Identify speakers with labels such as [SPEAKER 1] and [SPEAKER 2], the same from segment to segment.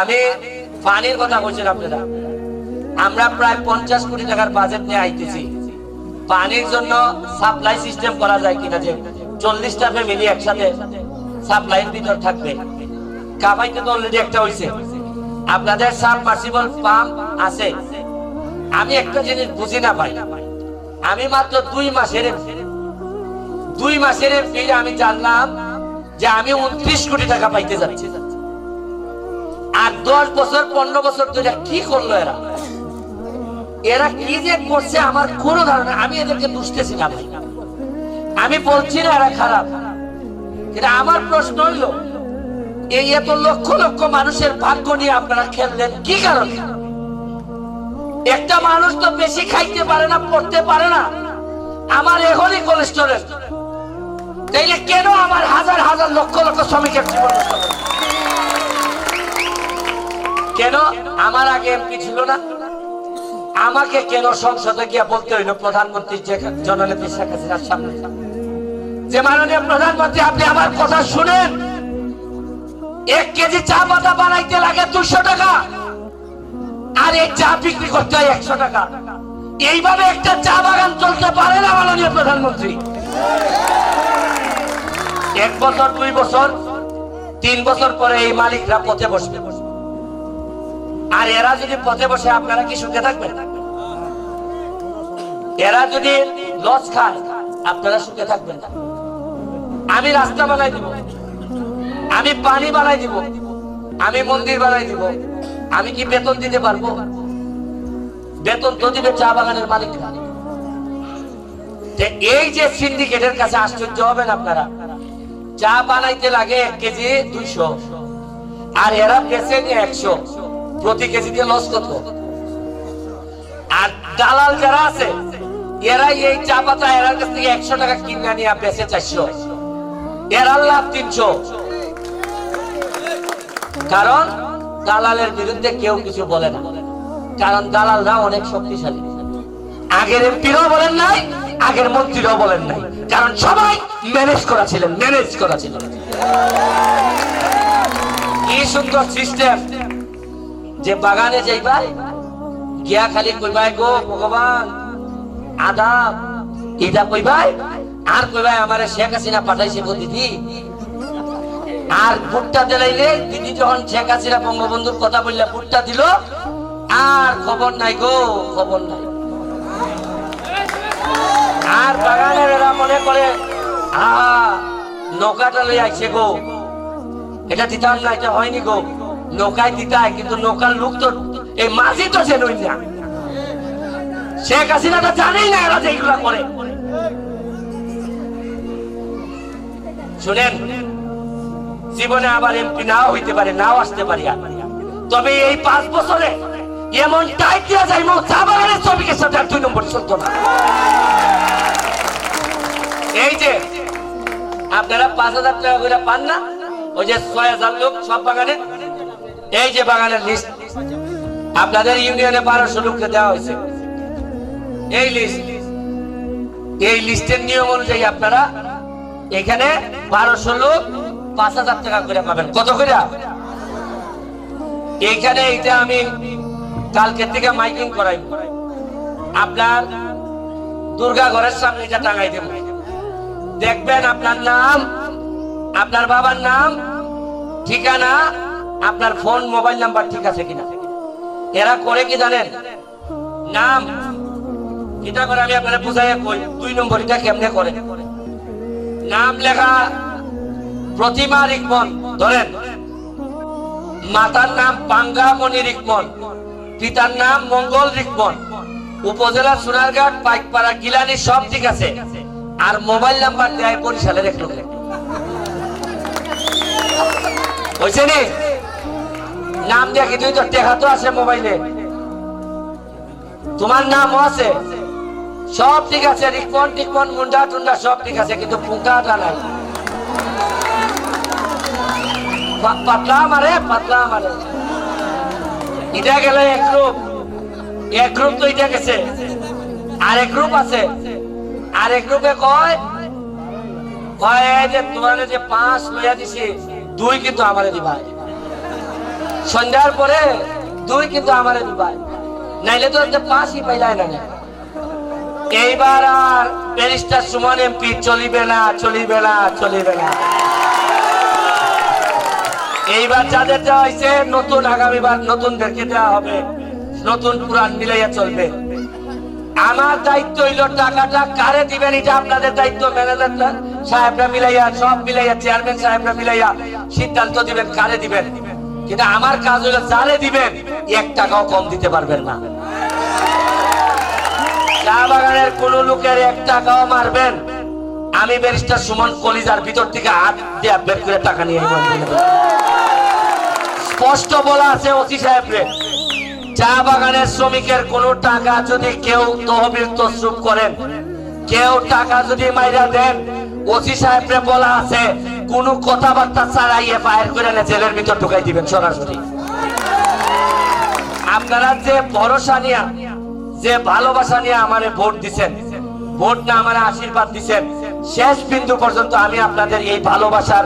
[SPEAKER 1] আমি পানির কথা বলছেন আপনারা। আমরা প্রায় পঞ্চাশ কোটি টাকার বাজেট নিয়ে আইতেছি। পানির জন্য সাপ্লাই সিস্টেম করা যায় কিনা যে চল্লিশটা ফ্যামিলি একসাথে সাপ্লাইয়ের ভিতর থাকবে। কামাইতে তো অলরেডি একটা হইছে। আপনাদের সাবমার্সিবল পাম্প আছে। আমি একটা জিনিস বুঝি না ভাই। আমি মাত্র দুই মাসের দুই মাসের ফিরে আমি জানলাম যে আমি উনত্রিশ কোটি টাকা পাইতে যাচ্ছি। আর দশ বছর, পনেরো বছর ধরে কি করল এরা? এরা কি যে করছে আমার কোনো ধারণা আমি এদেরকে বুঝতেছি না ভাই। আমি বলছি না এরা খারাপ। কিন্তু আমার প্রশ্ন হইল, এই এত লক্ষ লক্ষ মানুষের ভাগ্য নিয়ে আপনারা খেললেন কি কারণে? একটা মানুষ তো বেশি খাইতে পারে না, পড়তে পারে না। আমার এখনই কোলেস্টোরেল। তাইলে কেন আমার হাজার হাজার লক্ষ লক্ষ শ্রমিকের জীবন? কেন? আমার আগে এমপি ছিল না। আমাকে কেন সংসদে গিয়া বলতে হইল প্রধানমন্ত্রী জননেত্রী শেখ হাসিনার সামনে? যে মাননীয় প্রধানমন্ত্রী, আপনি আমার কথা শুনেন। এক কেজি চা পাতা বানাইতে লাগে দুশো টাকা। আর এই চা বিক্রি করতে হয় একশো টাকা। এইভাবে একটা চা বাগান চলতে পারে না মাননীয় প্রধানমন্ত্রী। এক বছর, দুই বছর, তিন বছর পরে এই মালিকরা পথে বসবে। আর এরা যদি পথে বসে আপনারা কি সুখে থাকবেন? এরা যদি লস খান আপনারা সুখে থাকবেন না। আমি রাস্তা বানাই দিব। আমি পানি বানাই দিব। আমি মন্দির বানাই দিব। আমি কি বেতন দিতে পারব? বেতন তো দিবে চা বাগানের মালিকরা। তে এই যে সিন্ডিকেটের কাছে আশ্চর্য হবেন আপনারা। চা বানাইতে লাগে এক কেজি দুইশো, আর এরা বেচে নিয়ে একশো। প্রতি কেজি দিয়ে লস কত আর দালাল যারা আছে এরা এই চা পাতা এরার কাছ থেকে একশো টাকা কিনে নিয়ে বেচে চারশো। এরার লাভ তিনশো। কারণ দালালের বিরুদ্ধে কেউ কিছু বলে না। কারণ দালালরা অনেক শক্তিশালী। আগের এমপিরাও বলেন নাই, আগের মন্ত্রীরাও বলেন নাই। কারণ সবাই ম্যানেজ করা ছিলেন, ম্যানেজ করা ছিলেন। কি সুন্দর সিস্টেম। যে বাগানে যাইবা, গিয়া খালি কইবাই, গো ভগবান, আদাব। এটা কইবাই, আর কইবাই, আমারে শেখ হাসিনা পাঠাইছে গো দিদি। আর ভুট্টা দিলাইলে দিদি যখন শেখ হাসিনা বঙ্গবন্ধুর কথা বললে, ভুট্টা দিল, আর খবর নাই গো, খবর নাই। আর বাগানের এরা মনে করে, আহা, নৌকাটা লই আইছে গো। এটা দিতাম না, এটা হয়নি গো। নৌকায় দিতায় কিন্তু নৌকার লোক তো এই মাঝি তো সে নই না। শেখ হাসিনা তো জানেই না এরা যে করে। শুনেন, জীবনে আবার এমপি নাও হইতে পারে, নাও আসতে পারি। তবে এই পাঁচ বছরে এমন টাইট যায়, মো চা বাগানের শ্রমিকের সাথে দুই নম্বর চলতো না। এই যে, আপনারা পাঁচ হাজার টাকা করে পান না? ওই যে ছয় হাজার লোক সব বাগানে এই যে বাগানের লিস্ট আপনাদের ইউনিয়নে বারোশো লোককে দেওয়া হয়েছে। এই লিস্ট এই লিস্টের নিয়ম অনুযায়ী আপনারা এখানে বারোশো লোক পাঁচ হাজার টাকা করে পাবেন। কত করে? এইখানে এইটা আমি কালকে থেকে মাইকিং করাই। আপনার দুর্গা ঘরের সামনে এটা টাঙাই দেব। দেখবেন আপনার নাম, আপনার বাবার নাম, ঠিকানা আপনার ফোন মোবাইল নাম্বার ঠিক আছে কিনা? এরা করে কি জানেন? নাম। এটা করে আমি আপনারা বুঝাই কই, দুই নম্বর এটা কেমনে করে? নাম লেখা প্রতিমা রিকমন ধরেন। মাতার নাম পাঙ্গামণি রিকমন পিতার নাম মঙ্গল রিকমন উপজেলা সোনারঘাট পাইকপাড়া, গিলানি, সব ঠিক আছে। আর মোবাইল নাম্বার দেয় বরিশালের এক হয়েছে নি? নাম দিয়ে কি তুই তো টেকা তো আছে মোবাইলে? তোমার নামও আছে। সব ঠিক আছে রিকমন টিকমন মুন্ডা, টুন্ডা, সব ঠিক আছে, কিন্তু পুঙ্কাটা নাই। পাতলা মারে পাতলা মারে। এটা গেলে এক গ্রুপ এক গ্রুপ তো এটা গেছে। আর এক গ্রুপ আছে। আর এক গ্রুপে কয়? কয় যে তোমার যে পাঁচ লইয়া দিছি, দুই কিন্তু আমারে দিবা। সন্ধ্যার পরে দুই কিন্তু আমার দুবার নাইলে তো পাঁচই পাইলাই না। এইবার আর ব্যারিস্টার সুমন এমপি চলিবে না চলিবে না চলিবে না। এইবার যাদের দেওয়া হয়েছে নতুন আগামীবার নতুনদেরকে দেওয়া হবে। নতুন পুরান মিলাইয়া চলবে। আমার দায়িত্ব হইল টাকাটা কারে দিবেন, এটা আপনাদের দায়িত্ব ম্যানেজার সাহেবরা মিলাইয়া, সব মিলাইয়া, চেয়ারম্যান সাহেবরা মিলাইয়া সিদ্ধান্ত দিবেন, কারে দিবেন। কিন্তু আমার কাজ হইল যারে দিবেন, এক টাকাও কম দিতে পারবেন না। চা বাগানের কোন লোকের এক টাকাও মারবেন। আমি ব্যারিস্টার সুমন কলিজার ভিতর থেকে হাত দিয়ে বের করে টাকা নিয়ে স্পষ্ট বলা আছে ওসি সাহেবরে, চা বাগানের শ্রমিকের কোন টাকা যদি কেউ তহবিল তসরুপ করেন, কেউ টাকা যদি মাইরা দেন, ওসি সাহেবরে বলা আছে কোন কথাবার্তা ছাড়াই এফআইআর করে না জেলের ভিতর ঢুকাই দিবেন, সরাসরি। আপনারা যে ভরসা নিয়ে, যে ভালোবাসা নিয়ে আমারে ভোট দিছেন, ভোট না আমার আশীর্বাদ দিছেন, শেষ বিন্দু পর্যন্ত আমি আপনাদের এই ভালোবাসার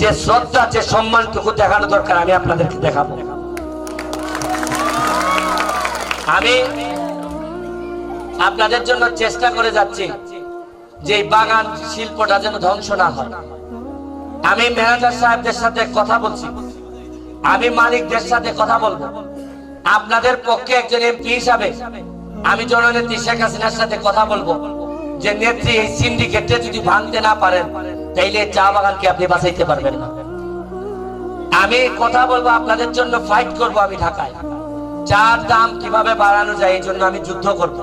[SPEAKER 1] যে শ্রদ্ধা, যে সম্মানটুকু দেখানো দরকার, আমি আপনাদেরকে দেখাবো। আমি আপনাদের জন্য চেষ্টা করে যাচ্ছি যে বাগান শিল্পটা যেন ধ্বংস না হয়। আমি ম্যানেজার সাহেবদের সাথে কথা বলছি। আমি মালিকদের সাথে কথা বলব। আপনাদের পক্ষে একজন এমপি হিসাবে আমি জননেত্রী শেখ হাসিনার সাথে কথা বলব। যে নেত্রী এই সিন্ডিকেটে যদি ভাঙতে না পারেন, তাইলে চা বাগানকে আপনি বাঁচাইতে পারবেন না। আমি কথা বলব, আপনাদের জন্য ফাইট করব আমি ঢাকায়। চার দাম কীভাবে বাড়ানো যায়, এই জন্য আমি যুদ্ধ করব।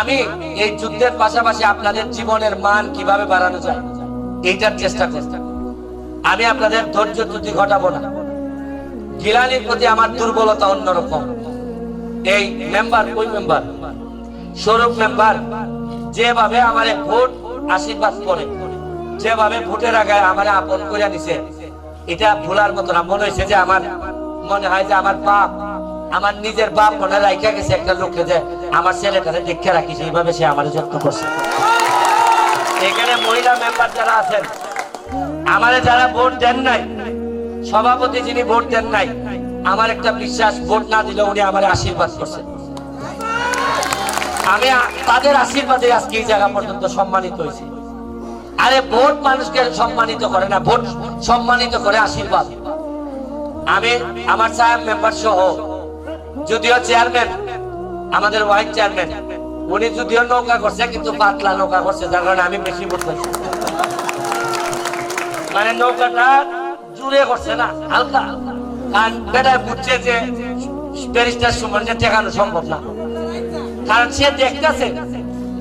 [SPEAKER 1] আমি এই যুদ্ধের পাশাপাশি আপনাদের জীবনের মান কীভাবে বাড়ানো যায় এইটার চেষ্টা করব আমি আপনাদের ধৈর্য ত্রুটি ঘটাবো না। গিলানির প্রতি আমার দুর্বলতা অন্যরকম। এই মেম্বার, ওই মেম্বার স্বরূপ মেম্বার, যেভাবে আমার ভোট আশীর্বাদ করে, যেভাবে ভোটের আগে আমার আপন করে নিছে এটা ভোলার মতো না। মনে হয়েছে যে আমার, মনে হয় যে আমার বাপ, আমার নিজের বাপ মনে রাখা গেছে একটা লোককে যে আমার ছেলেটারে দেখে রাখিস এইভাবে সে আমার যত্ন করছে। এখানে মহিলা মেম্বার যারা আছেন, আমারে যারা ভোট দেন নাই, সভাপতি যিনি ভোট দেন নাই, আমার একটা বিশ্বাস, ভোট না দিলে উনি আমার আশীর্বাদ করছেন। আমি তাদের আশীর্বাদে আজকে এই জায়গা পর্যন্ত সম্মানিত হয়েছি। আরে ভোট মানুষকে সম্মানিত করে না, ভোট সম্মানিত করে আশীর্বাদ। আমি আমার সাহেব মেম্বার সহ, যদিও চেয়ারম্যান আমাদের ওয়াইস চেয়ারম্যান উনি যদিও নৌকা করছে, কিন্তু পাতলা নৌকা করছে, যার কারণে আমি বেশি পাইছি মানে নৌকাটা জুড়ে করছে না, হালকা। আর বেটায় বুঝছে যে ব্যারিস্টার সুমন যে ঠেকানো সম্ভব না। কারণ সে দেখতেছে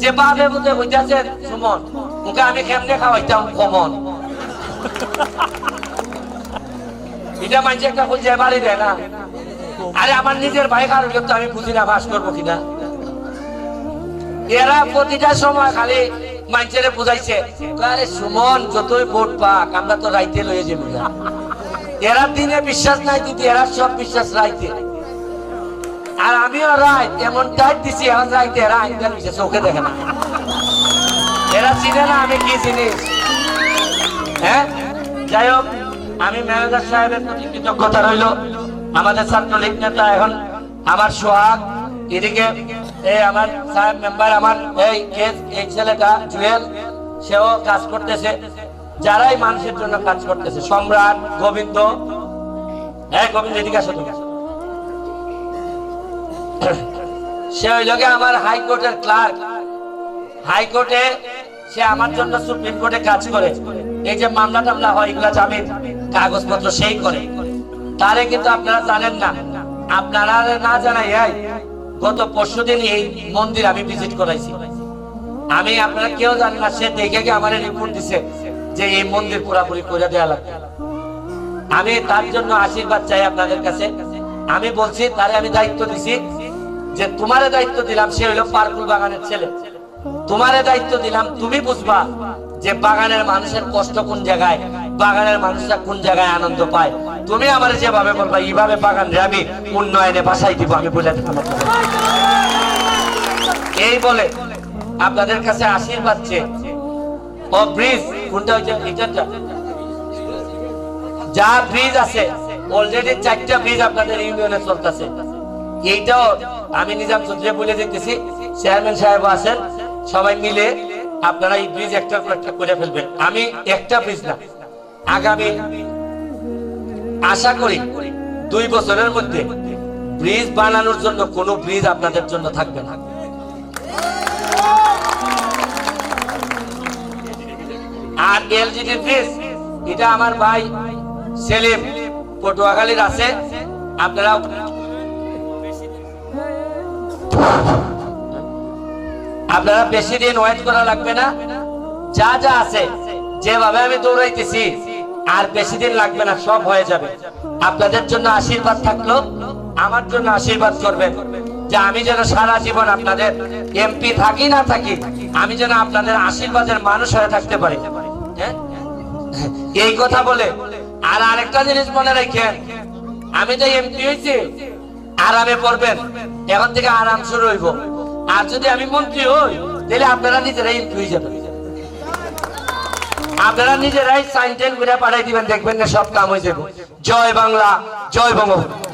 [SPEAKER 1] যে বাবে বুঝে হইতেছে সুমন, ওকে আমি কেমনে খাওয়াইতাম কমন। এটা মানছে একটা বলছে বাড়ি দেয় না। আরে আমার নিজের ভাই কারও তো আমি বুঝি না বাস করব কিনা। এরা প্রতিটা সময় খালি মানুষের বুঝাইছে। আরে সুমন, যতই ভোট পাক, আমরা তো রাইতে লয়ে যাব না এরা দিনে বিশ্বাস নাই দিদি এরা সব বিশ্বাস রাইতে। আর আমিও রাই এমন টাইট দিছি এখন রাইতে, এরা আইনদার বিশ্বাস চোখে দেখে না। এরা চিনে না আমি কি জিনিস হ্যাঁ? যাই হোক, আমি ম্যানেজার সাহেবের প্রতি কৃতজ্ঞতা রইল। আমাদের ছাত্রলীগ নেতা এখন আমার সোহাগ। এদিকে এই আমার সাহেব মেম্বার আমার এই ছেলেটা, জুয়েল, সেও কাজ করতেছে। যারাই মানুষের জন্য কাজ করতেছে, সম্রাট, গোবিন্দ। হ্যাঁ গোবিন্দ, এদিকে আসো তুমি। সে হইল গিয়ে আমার হাইকোর্টের ক্লার্ক হাইকোর্টে সে আমার জন্য সুপ্রিম কোর্টে কাজ করে। এই যে মামলা টামলা হয়, এগুলা জামিন কাগজপত্র সেই করে। তারে কিন্তু আপনারা জানেন না। আপনারা না জানাই গত পরশু দিন এই মন্দির আমি ভিজিট করাইছি। আমি আপনারা কেউ জানেন না, সে দেখে গিয়ে আমার রিপোর্ট দিছে যে এই মন্দির পুরাপুরি করে দেওয়া লাগবে। আমি তার জন্য আশীর্বাদ চাই আপনাদের কাছে। আমি বলছি, তারে আমি দায়িত্ব দিছি যে তোমারে দায়িত্ব দিলাম, সে হইল পারকুল বাগানের ছেলে। তোমারে দায়িত্ব দিলাম, তুমি বুঝবা যে বাগানের মানুষের কষ্ট কোন জায়গায়? বাগানের মানুষরা কোন জায়গায় আনন্দ পায়? তুমি আমার যেভাবে বলবা, এইভাবে বাগান আমি উন্নয়নে বাসাই দিব, আমি পারব। এই বলে আপনাদের কাছে আশীর্বাদ যা ব্রিজ আছে অলরেডি চারটা ব্রিজ আপনাদের ইউনিয়নে চলতেছে। এইটাও আমি নিজাম চৌধুরী বলে দিতেছি, চেয়ারম্যান সাহেব আছেন, সবাই মিলে আপনারা এই ব্রিজ একটা একটা করে ফেলবেন। আমি একটা ব্রিজ না আগামী আশা করি দুই বছরের মধ্যে ব্রিজ বানানোর জন্য কোনো ব্রিজ আপনাদের জন্য থাকবে না। আর এলজিডি ব্রিজ, এটা আমার ভাই সেলিম পটুয়াখালীর আছে। আপনারা আপনারা বেশি দিন ওয়েট করা লাগবে না। যা যা আছে, যেভাবে আমি দৌড়াইতেছি আর বেশি দিন লাগবে না, সব হয়ে যাবে। আপনাদের জন্য আশীর্বাদ থাকল, আমার জন্য আশীর্বাদ করবেন যে আমি যেন সারা জীবন আপনাদের এমপি থাকি না থাকি, আমি যেন আপনাদের আশীর্বাদের মানুষ হয়ে থাকতে পারি। হ্যাঁ? এই কথা বলে, আর আরেকটা জিনিস মনে রাখেন, আমি তো এমপি হয়েছি, আরামে পড়বেন, এখন থেকে আরাম শুরু হইব। আর যদি আমি মন্ত্রী হই, তাহলে আপনারা নিজেরাই এমপি হয়ে যাবেন। আপনারা নিজেরাই সাইন করে পাঠাই দিবেন, দেখবেন না সব কাম হয়ে যাবে। জয় বাংলা, জয় বঙ্গবন্ধু।